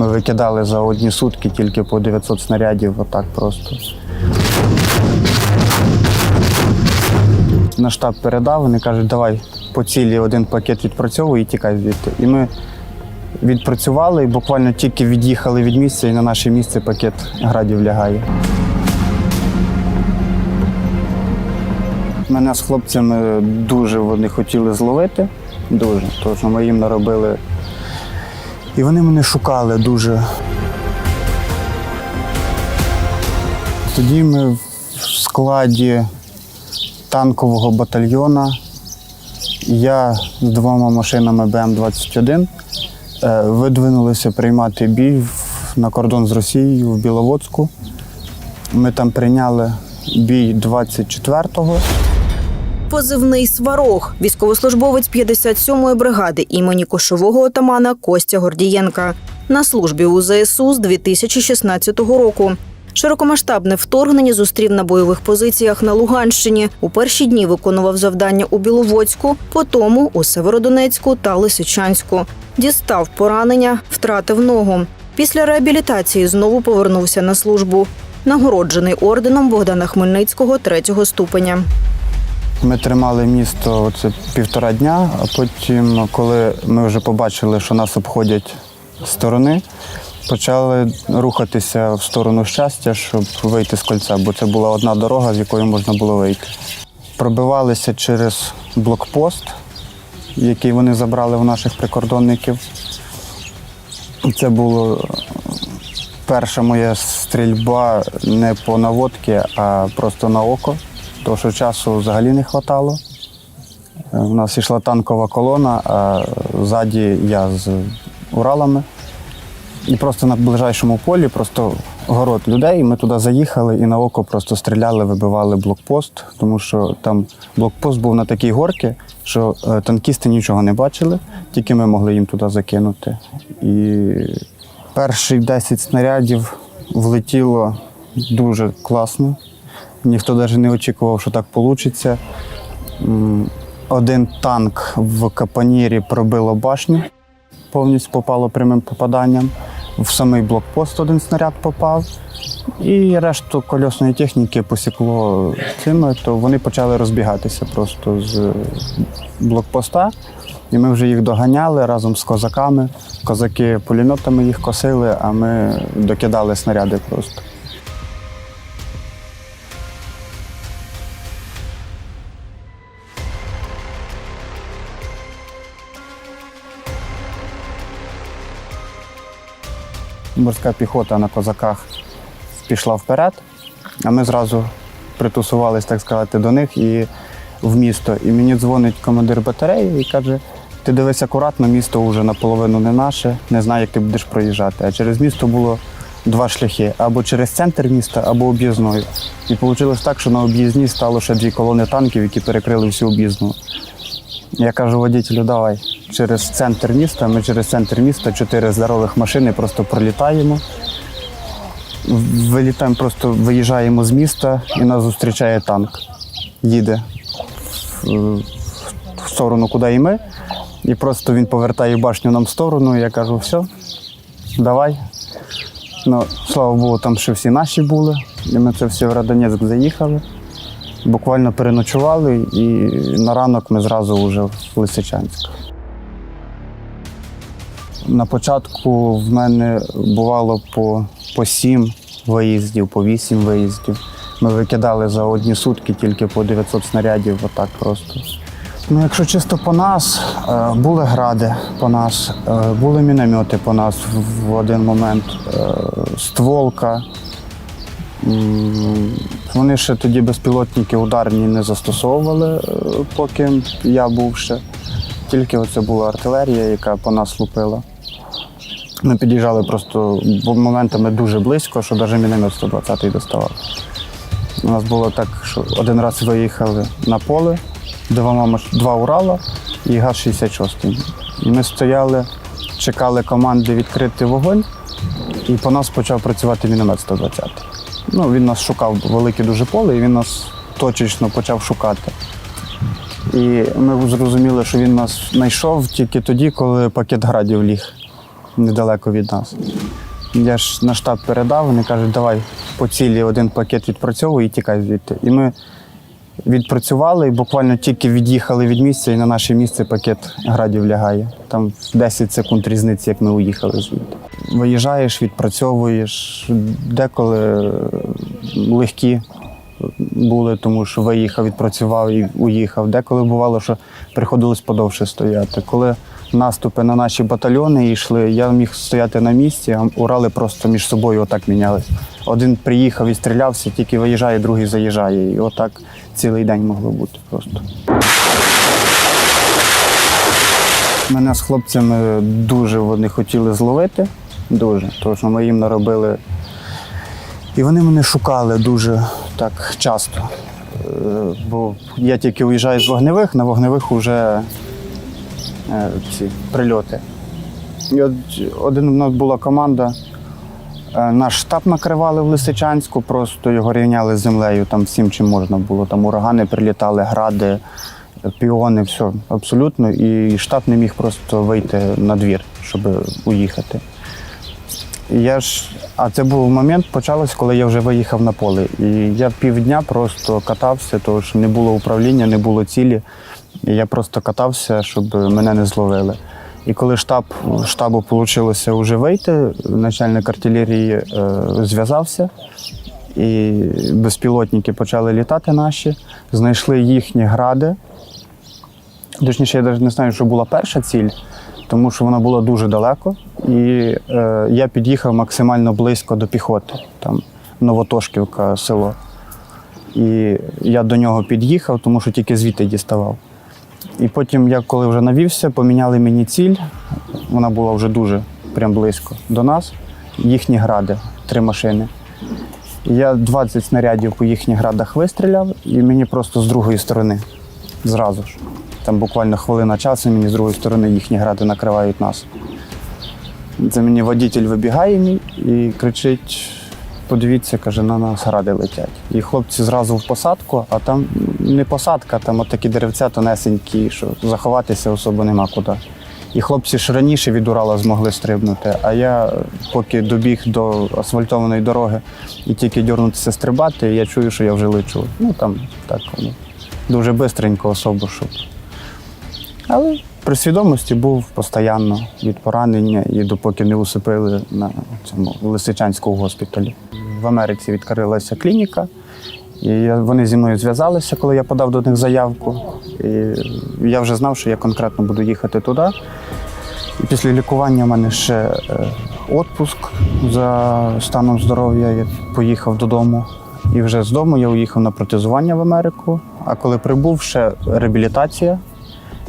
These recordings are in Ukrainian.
Ми викидали за одні сутки тільки по 900 снарядів, отак просто. На штаб передав, вони кажуть, давай по цілі один пакет відпрацьовуй і тікай звідти. І ми відпрацювали і буквально тільки від'їхали від місця, і на наше місце пакет градів лягає. Мене з хлопцями дуже вони хотіли зловити. Дуже. Що ми їм наробили. І вони мене шукали дуже. Тоді ми в складі танкового батальйона. Я з двома машинами БМ-21 е, видвинулися приймати бій на кордон з Росією в Біловодську. Ми там прийняли бій 24-го. Позивний сварог, військовослужбовець 57-ї бригади імені кошового отамана Костя Гордієнка на службі у ЗСУ з 2016 року. Широкомасштабне вторгнення зустрів на бойових позиціях на Луганщині. У перші дні виконував завдання у Біловодську, потім у Северодонецьку та Лисичанську. Дістав поранення, втратив ногу. Після реабілітації знову повернувся на службу. Нагороджений орденом Богдана Хмельницького третього ступеня. Ми тримали місто оце півтора дня, а потім, коли ми вже побачили, що нас обходять сторони, почали рухатися в сторону щастя, щоб вийти з кольця, бо це була одна дорога, з якої можна було вийти. Пробивалися через блокпост, який вони забрали у наших прикордонників. Це було перша моя стрільба не по наводці, а просто на око, тому що часу взагалі не вистачало. У нас йшла танкова колона, а ззаді я з Уралами. І просто на ближайшому полі просто город людей. Ми туди заїхали і на око просто стріляли, вибивали блокпост, тому що там блокпост був на такій горці, що е, танкісти нічого не бачили, тільки ми могли їм туди закинути. І перші 10 снарядів влетіло дуже класно. Ніхто навіть не очікував, що так вийде. Один танк в капонірі пробило башню, повністю попало прямим попаданням. В самий блокпост один снаряд попав, і решту кольосної техніки посікло цими, то вони почали розбігатися просто з блокпоста. І ми вже їх доганяли разом з козаками. Козаки пулеметами їх косили, а ми докидали снаряди просто. Морська піхота на козаках пішла вперед, а ми зразу притусувались, так сказати, до них і в місто. І мені дзвонить командир батареї і каже: ти дивись акуратно, місто вже наполовину не наше, не знаю, як ти будеш проїжджати. А через місто було два шляхи: або через центр міста, або об'їзною. І вийшло так, що на об'їзній стало ще дві колони танків, які перекрили всю об'їзну. Я кажу водителю, давай через центр міста. Ми через центр міста чотири здорових машини просто пролітаємо. Вилітаємо, просто виїжджаємо з міста і нас зустрічає танк. Їде в, сторону, куди і ми. І просто він повертає башню нам в сторону. І я кажу, все, давай. Ну, слава Богу, там ще всі наші були. І ми це все в Радонецьк заїхали. Буквально переночували, і на ранок ми зразу вже в Лисичанськ. На початку в мене бувало по, по сім виїздів, по вісім виїздів. Ми викидали за одні сутки тільки по 900 снарядів, отак просто. Ну, якщо чисто по нас, е, були гради по нас, е, були міномети по нас в- один момент, е, стволка. Вони ще тоді безпілотники ударні не застосовували, поки я був ще. Тільки оце була артилерія, яка по нас лупила. Ми під'їжджали просто моментами дуже близько, що навіть міномет 120-й доставав. У нас було так, що один раз виїхали на поле, маш- два Урала і ГАЗ-66. І ми стояли, чекали команди відкрити вогонь, і по нас почав працювати міномет 120. Ну, він нас шукав велике дуже поле, і він нас точечно почав шукати. І ми зрозуміли, що він нас знайшов тільки тоді, коли пакет градів ліг недалеко від нас. Я ж на штаб передав, вони кажуть, давай по цілі один пакет відпрацьовуй і тікай звідти. І ми відпрацювали і буквально тільки від'їхали від місця, і на наше місце пакет градів лягає. Там 10 секунд різниці, як ми уїхали звідти. Виїжджаєш, відпрацьовуєш, деколи е, легкі були, тому що виїхав, відпрацював і уїхав. Деколи бувало, що приходилось подовше стояти. Коли наступи на наші батальйони йшли, я міг стояти на місці, а Урали просто між собою отак мінялись. Один приїхав і стрілявся, тільки виїжджає, другий заїжджає. І отак цілий день могло бути просто. Мене з хлопцями дуже вони хотіли зловити. Дуже. Тому що ми їм наробили. І вони мене шукали дуже так часто. Е, Бо я тільки уїжджаю з вогневих, на вогневих вже ці прильоти. І от один у нас була команда. е, Наш штаб накривали в Лисичанську, просто його рівняли з землею, там всім чим можна було. Там урагани прилітали, гради, піони, все абсолютно. І штаб не міг просто вийти на двір, щоб уїхати. Я ж, а це був момент, почалось, коли я вже виїхав на поле. І я півдня просто катався, тому що не було управління, не було цілі. І я просто катався, щоб мене не зловили. І коли штаб, штабу вийшло вже вийти, начальник артилерії е, зв'язався, і безпілотники почали літати наші, знайшли їхні гради. Точніше, я навіть не знаю, що була перша ціль, тому що вона була дуже далеко. І е, я під'їхав максимально близько до піхоти, там Новотошківка село. І я до нього під'їхав, тому що тільки звідти діставав. І потім, я коли вже навівся, поміняли мені ціль. Вона була вже дуже прям близько до нас. Їхні гради, три машини. Я 20 снарядів по їхніх градах вистріляв, і мені просто з другої сторони зразу ж. Там буквально хвилина часу, мені з другої сторони їхні гради накривають нас. Це мені водитель вибігає мій і кричить: подивіться, каже, на нас гради летять. І хлопці зразу в посадку, а там не посадка, там от такі деревця тонесенькі, що заховатися особо нема куди. І хлопці ж раніше від Урала змогли стрибнути, а я поки добіг до асфальтованої дороги і тільки дьорнутися стрибати, я чую, що я вже лечу. Ну там так воно дуже бистренько особо, щоб. Але при свідомості був постійно від поранення і допоки не усипили на цьому Лисичанському госпіталі. В Америці відкрилася клініка, і вони зі мною зв'язалися, коли я подав до них заявку. І я вже знав, що я конкретно буду їхати туди. І після лікування в мене ще е, отпуск за станом здоров'я. Я поїхав додому. І вже з дому я уїхав на протезування в Америку. А коли прибув, ще реабілітація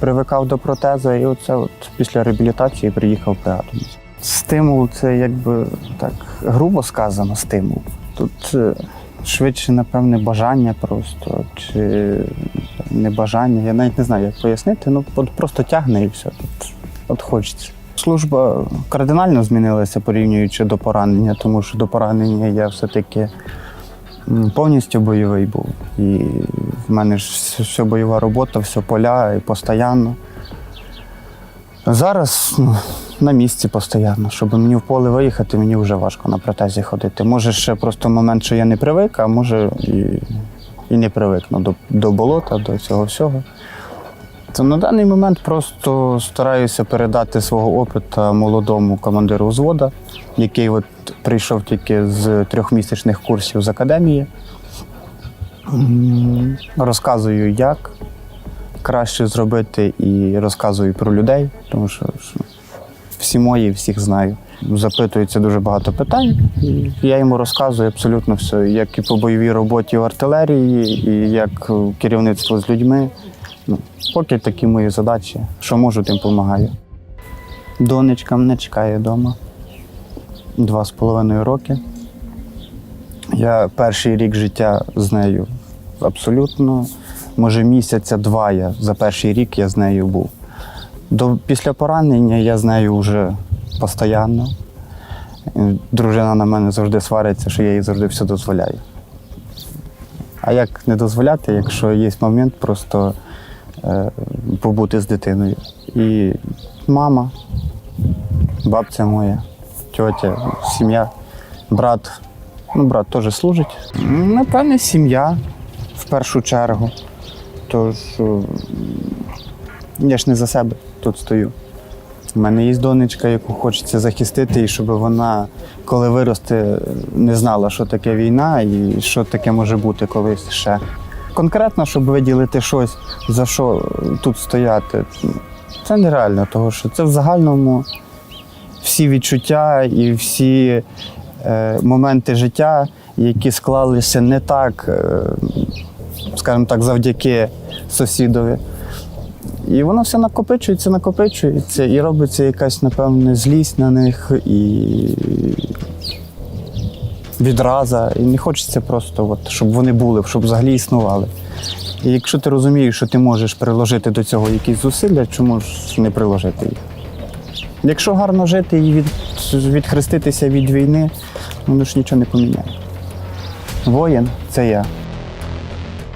привикав до протеза, і оце от після реабілітації приїхав при атомі. Стимул це якби так грубо сказано, стимул. Тут е, швидше, напевне, бажання просто, чи не бажання. Я навіть не знаю, як пояснити. Ну просто тягне і все. От, от хочеться. Служба кардинально змінилася порівнюючи до поранення, тому що до поранення я все-таки повністю бойовий був. І в мене ж вс- все бойова робота, все поля і постійно. Зараз ну, на місці постійно. Щоб мені в поле виїхати, мені вже важко на протезі ходити. Може, ще просто момент, що я не привик, а може і, і не привикну до, до болота, до цього всього. То на даний момент просто стараюся передати свого опиту молодому командиру взвода, який от прийшов тільки з трьохмісячних курсів з академії. Розказую, як краще зробити, і розказую про людей, тому що всі мої, всіх знаю. Запитується дуже багато питань, я йому розказую абсолютно все, як і по бойовій роботі в артилерії, і як керівництво з людьми. Ну, поки такі мої задачі. Що можу, тим допомагаю. Донечка мене чекає вдома. Два з половиною роки. Я перший рік життя з нею абсолютно. Може, місяця два я за перший рік я з нею був. До, після поранення я з нею вже постійно. Е, Дружина на мене завжди свариться, що я їй завжди все дозволяю. А як не дозволяти, якщо є момент просто е, побути з дитиною? І мама, бабця моя, тьотя, сім'я, брат. Ну, брат теж служить. Напевне, сім'я в першу чергу. Тож я ж не за себе тут стою. У мене є донечка, яку хочеться захистити, і щоб вона, коли виросте, не знала, що таке війна і що таке може бути колись ще. Конкретно, щоб виділити щось, за що тут стояти, це нереально, тому що це в загальному всі відчуття і всі е, моменти життя, які склалися не так, е, скажімо так, завдяки сусідові. І воно все накопичується, накопичується, і робиться якась, напевне, злість на них і відраза. І не хочеться просто, от, щоб вони були, щоб взагалі існували. І якщо ти розумієш, що ти можеш приложити до цього якісь зусилля, чому ж не приложити їх? Якщо гарно жити і від, відхреститися від війни, воно ж нічого не поміняє. Воїн це я.